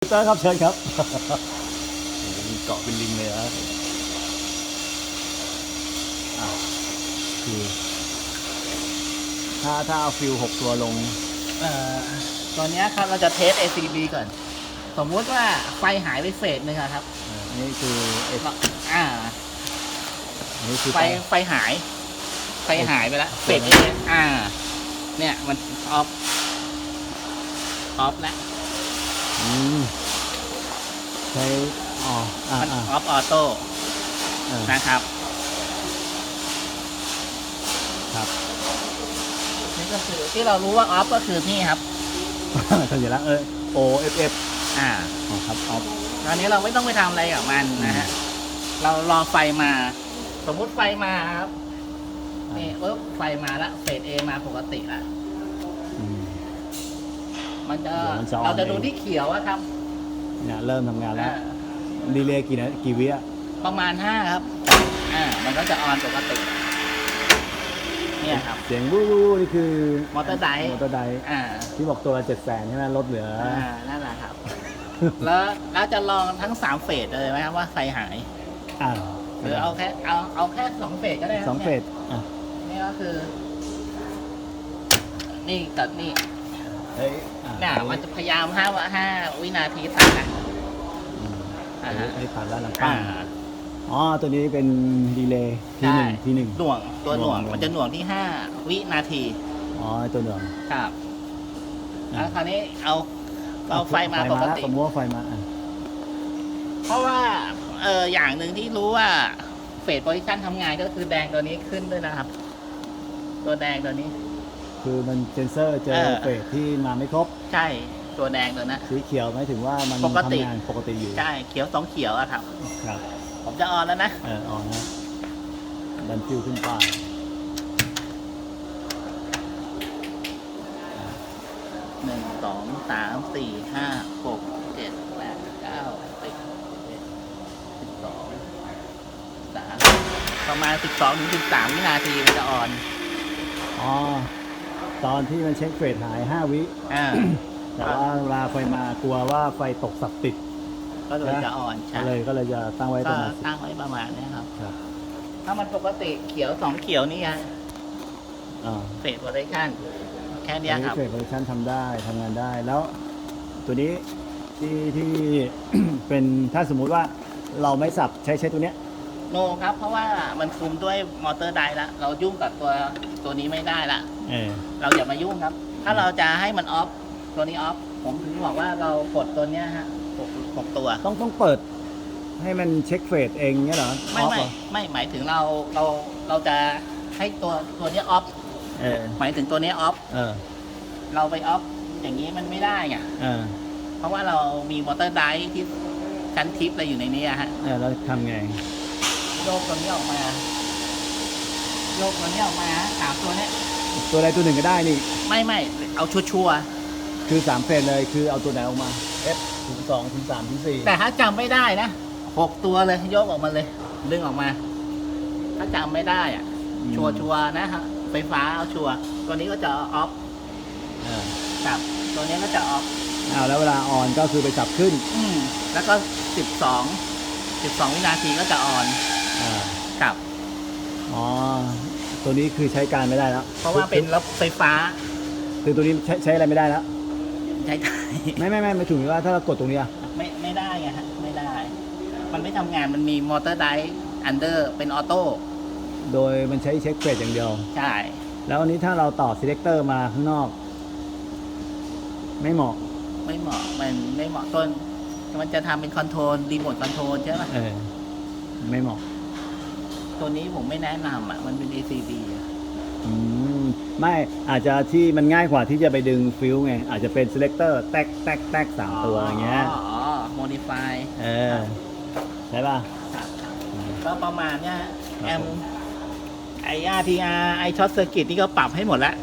เตอร์ครับเชิญครับโอ้โหมีเกาะเป็นลิงเลยนะอะคือถ้าถ้าเอาฟิวหกตัวลง เอ่อตอนเนี้ยครับเราจะเทส ACB ก่อน สมมุติว่าไฟหายไปเฟสหนึ่งอะครับเอออันนี่คือเอฟอ่าอันนี่คือไฟไปไฟหาย ไฟหายไปแล้วเฟสเฟเอสอ่า เนี่ยมันออฟออฟแล้ว อืมใช้อ๋ออ่ามันอ่าออฟออโต้อ่านะครับ ครับ นี่ก็คือที่เรารู้ว่าออฟก็คือนี่ครับ สัญลักษณ์เออ O F F อ่า อ๋อครับออฟตอนนี้เราไม่ต้องไปทำอะไรกับมันนะฮะ เรารอไฟมา สมมุติไฟมาครับ นี่ปุ๊บไฟมาแล้วเฟสเอมาปกติแล้วอืม มันจะเดี๋ยวมันจะออน เราจะดูเองที่เขียวอะครับเนี่ยเริ่มทำงานแล้วอ่ารีเลย์กี่นะกี่วิอะประมาณห้าครับอ่ามันก็จะออนปกติเนี่ยครับ เสียงวู้วู้นี่คือมอเตอร์ไดฟ์ มอเตอร์ไดฟ์อ่าที่บอกตัวละเจ็ดแสนใช่ไหมลดเหลืออ่านั่นแหละครับ แล้วเราจะลองทั้งสามเฟสเลยไหมครับว่าไฟหาย อ่าหรือเอาแค่เอาเอาแค่สองเฟสก็ได้ครับสองเฟสอะนี่ก็คือ นี่กับนี่ เฮ้ยอะเนี่ยมันจะพยายามห้าว่าห้าวินาทีตัดนะอืมอ่าอันฮะนี้อันนี้ตัดแล้วหลังอ่าป้าอ๋อ ตัวนี้เป็นดีเลย์ทีหนึ่งใช่ทีหนึ่ง หน่วงตัวหน่วงหน่วง มันจะหน่วงที่ห้าวินาทีอ๋อตัวหนึ่งครับอะแล้วคราวนี้เอาเอาไฟมาปกแล้วติ สมมติว่าไฟมาอะเพราะว่าเอออย่างหนึ่งที่รู้ว่าเฟสโพซิชันทำงานก็คือแดงตัวนี้ขึ้นด้วยนะครับ ตัวแดงตัวนี้ คือมันเซนเซอร์เจเอออเฟสที่มาไม่ครบ ใช่ตัวแดงตัวนั้น สีเขียวหมายถึงว่ามันปกติ ทำงานปกติอยู่ ใช่ เขียวสองเขียวอะครับ ครับ ผมจะออนแล้วนะ เอออ๋อนะดันฟิวขึ้นไปหนึ่งสองสามสี่ห้าหกเจ็ดแปดเก้าสิบเอ็ดสิบสองสามประมาณสิบสองถึงสิบสามวินาทีมันจะออน อ๋อ ตอนที่มันเช็คเฟสหาย 5 วิ อ่าแต่ว่าเวลาไฟมากลัวว่าไฟตกสับติดก็เลยจะออนก็ใช่เลยก็เลยจะตั้งไว้ปก็ระมาณสิบตั้งไว้ประมาณเนี้ยครับ ครับถ้ามันปกติเขียวสองเขียวนี่ไงอ่า เฟสโพซิชันแค่เนี้ยอันคนี้รับ เฟสโพซิชันทำได้ทำงานได้แล้วตัวนี้ที่ที่ เป็นถ้าสมมุติว่าเราไม่สับใช้ใช้ตัวเนี้ย โนครับ เพราะว่ามันคุมด้วยมอเตอร์ไดร์ละเรายุ่งกับตัวตัวนี้ไม่ได้ละ เออ เราอย่ามายุ่งครับ ถ้าเราจะให้มันออฟตัวนี้ออฟผมถึงบอกว่าเรากดตัวเนี้ยฮะหกหกตัว ต้องต้องเปิด ให้มันเช็คเฟสเองเนี้ยเหรอไม่ออฟไม่เหรอไม่หมายถึงเราเราเราจะให้ตัวตัวเนี้ยออฟเออ หมายถึงตัวเนี้ยออฟเออ เราไปออฟอย่างนี้มันไม่ได้ไงเออ เพราะว่าเรามีมอเตอร์ไดร์ที่ชั้นทิปอะไรอยู่ในนี้อะฮะ เออ แล้วทำไงโย กตัวนี้ออกมา โยกตัวนี้ออกมาฮะสามตัวเนี้ยตัวใดตัวหนึ่งก็ได้นี่ ไม่ไม่เอาชัวร์คือสามเฟสเลยคือเอาตัวไหนออกมา F ถึงสองถึงสามถึงสี่ๆแต่ถ้าจำไม่ได้นะหกตัวเลยโยกออกมาเลย ดึงออกมา ถ้าจำไม่ได้อะชัวร์ชัวร์ๆนะฮะไฟฟ้าเอาชัวร์ตัวนี้ก็จะออฟเออกับ ตัวนี้ก็จะออฟ เอาแล้วเวลาออนก็คือไปจับขึ้น อืมแล้วก็สิบสองสิบสองวินาทีก็จะออน อ่ากับ อ๋อ ตัวนี้คือใช้การไม่ได้แล้วเพราะว่าเป็นรถไฟฟ้า คือตัวนี้ใช้ใช้อะไรไม่ได้แล้ว ใช้ได้ไม่ไม่ไม่ไม่ถึงว่าถ้าเรากดตรงนี้อะไม่ไม่ได้ไงฮะไม่ได้ มันไม่ทำงานมันมีมอเตอร์ไดร์อันเดอร์เป็นออโต้โดยมันใช้เช็คเฟสอย่างเดียว ใช่ แล้วอันนี้ถ้าเราต่อ selector มาข้างนอก ไม่เหมาะ ไม่เหมาะมันไม่เหมาะต้น มันจะทำเป็นคอนโทรลรีโมทคอนโทรลใช่ไหมเออ ไม่เหมาะ ตัวนี้ผมไม่แนะนำอะ มันเป็น ACB อะอืมไม่อาจจะที่มันง่ายกว่าที่จะไปดึงฟิลไง อาจจะเป็น selector แตกแตกแตกสามตัวอย่างเงี้ยอ๋ออ๋อ modify เออใช่ป่ะ ครับก็ประมาณเนี้ยฮะครับ แอมผมไอ RTR ไอช็อตเซอร์กิตนี่ก็ปรับให้หมดแล้ว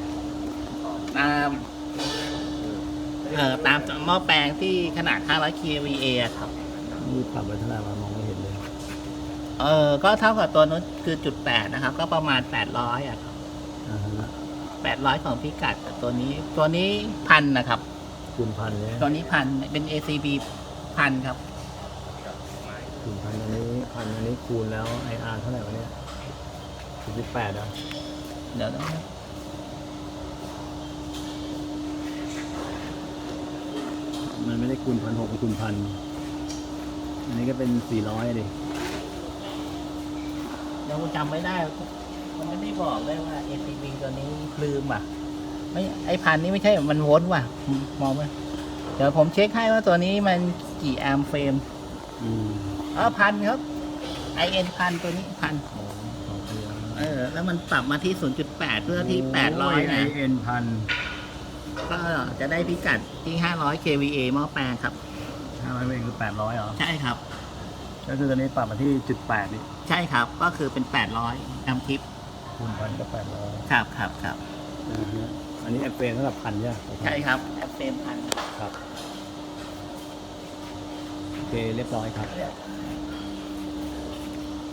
ตามเอ่อตามหม้อแปลงที่ขนาด 500 kVA อะครับ นี่ปรับไว้เท่าไหร่วะมองไม่ เห็นเลยเออก็เท่ากับตัวนู้นคือจุดแปดนะครับ ก็ประมาณ800อะครับอ่าฮะ800ของพิกัดแต่ตัวนี้ ตัวนี้พันนะครับ คูณพันเลยตัวนี้พันเป็น ACB พันครับ คูณพันอันนี้พันอันนี้คูณแล้ว IR เท่าไหร่วะเนี่ยสิบแปดอะเดี๋ยวนะมันไม่ได้คูณพันหกเป็นคูณพันอันนี้ก็เป็นสี่ร้อยดิ ยังจำไม่ได้ มันไม่ได้บอกเลยว่า ATV ตัวนี้ลืมอะ ไม่ไอพันนี้ไม่ใช่มันโวลต์ว่ะ มองไหมเดี๋ยวผมเช็คให้ว่าตัวนี้มันกี่แอมป์เฟรมอืมอ๋อพันครับ IN พันตัวนี้พันโอ้สองพันเออ แล้วมันปรับมาที่ 0.8 เพื่อที่ 800 นะเอ็นพันก็จะได้พิกัดที่ 500 kVA หม้อแปลงครับห้าร้อยเองคือแปดร้อยเหรอ ใช่ครับ ก็คือตอนนี้ปรับมาที่จุดแปดดิใช่ครับ ก็คือเป็น 800แอมป์ทิปคูณพันก็แปดร้อยครับครับครับอันนี้แอปเฟนเท่ากับพันใช่ไหมใช่ครับแอมเฟรมพันครับ โอเคเรียบร้อยครับ